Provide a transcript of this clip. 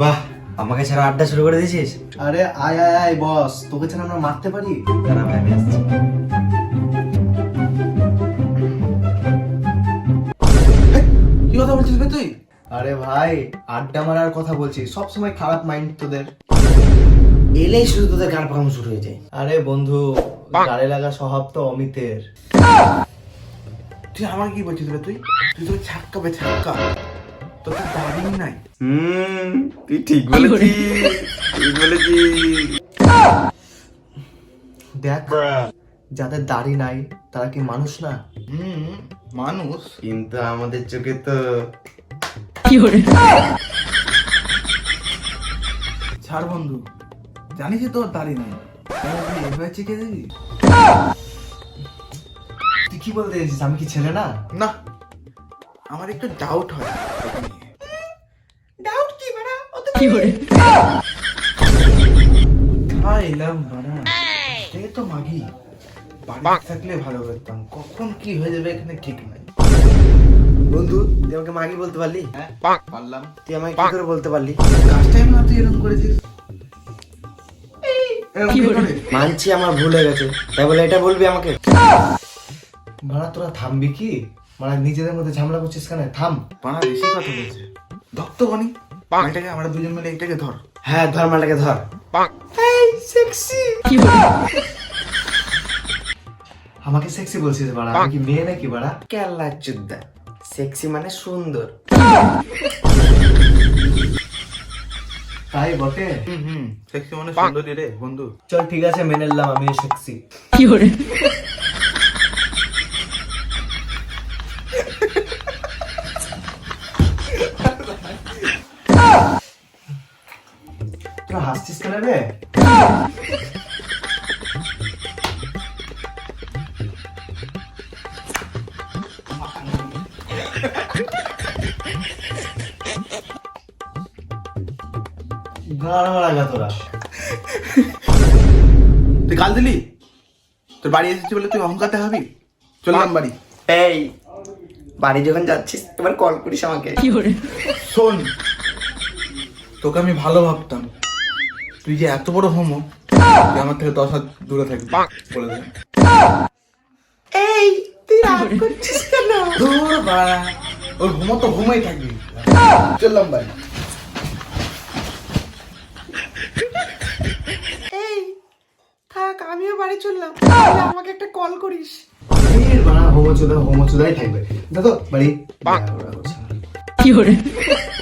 বাহ আমাকে ছাড়া আড্ডা শুরু করে দিয়েছিস? আরে আয় আয় আয় বস তোকে ছাড়া আমরা মারতে পারি? ভাই আমি আসছি। কি কথা বলছিস বে তুই? আরে ভাই আড্ডা মারার কথা বলছি সব সময় খারাপ মাইন্ড তোদের। এলেই শুধু তোদের গান পাকানো শুরু হয়ে যায়। আরে বন্ধু গাড়ি লাগা স্বভাব তো অমিতের। তুই আমার কি বলছিস রে তুই? তুই তো ছাক্কা বে ছাক্কা তোর তো নাই। হুম তুই ঠিক বলেছিস ঠিক বলেছিস। দেখ যাদের দাড়ি নাই তারা কি মানুষ না? হুম মানুষ। কিন্তু আমাদের চোখে তো ছাড় বন্ধু জানিস যে তোর দাড়ি নাই। তুই এভাবে চেকে দিবি? তুই কি বলতে চাইছিস আমি কি ছেলে না? না আমার একটু ডাউট কি হ্যাঁ। এলাম বাড়া। এই! তো মাগি। বাড়ি থাকলে ভালো করতাম। কখন কি হয়ে যাবে এখানে ঠিক নাই। বন্ধু তুই আমাকে মাগি বলতে পারলি? হ্যাঁ? পারলাম। তুই আমাকে কি করে বলতে পারলি? কাজটাই না তুই এরকম করেছিস? এরকম কি করে? মানছি আমার ভুল হয়ে গেছে। তাই বলে এটা বলবি আমাকে? ভাড়া তোরা থামবি কি? মানে নিজেদের মধ্যে ঝামেলা করছিস কেন? থাম। বাড়া বেশি কথা বলছে এটাকে আমরা দুজন মিলে এটাকে ধর। হ্যাঁ ধর মালটাকে ধর। আমাকে সেক্সি বলছিস বাড়া আমি কি মেয়ে নাকি বাড়া? কেল্লা চুদ্দা সেক্সি মানে সুন্দর। তাই বটে? হুম হুম। সেক্সি মানে সুন্দরী রে বন্ধু। চল ঠিক আছে মেনে নিলাম আমি সেক্সি তোরা হাসছিস কেন রে গান মারা তোরা। তুই গাল দিলি? তোর বাড়ি এসেছি বলে তুই অহংকার দেখাবি চললাম বাড়ি। এই বাড়ি যখন যাচ্ছিস তোমার কল করিস আমাকে। শোন তোকে আমি ভালো ভাবতাম। তুই যে এত বড় হোমো তুই আমার থেকে দশ হাত দূরে থাকবি বলে দে। এই তুই রাগ করছিস কেন? দূর বাড়া ওই হোমো তো হোমোই থাকবি। চললাম বাড়ি থাক আমিও বাড়ি চললাম। আমাকে একটা কল করিস। হোমোচোদা হোমোচোদাই থাকবে। দাদা বাড়ি। করছে না।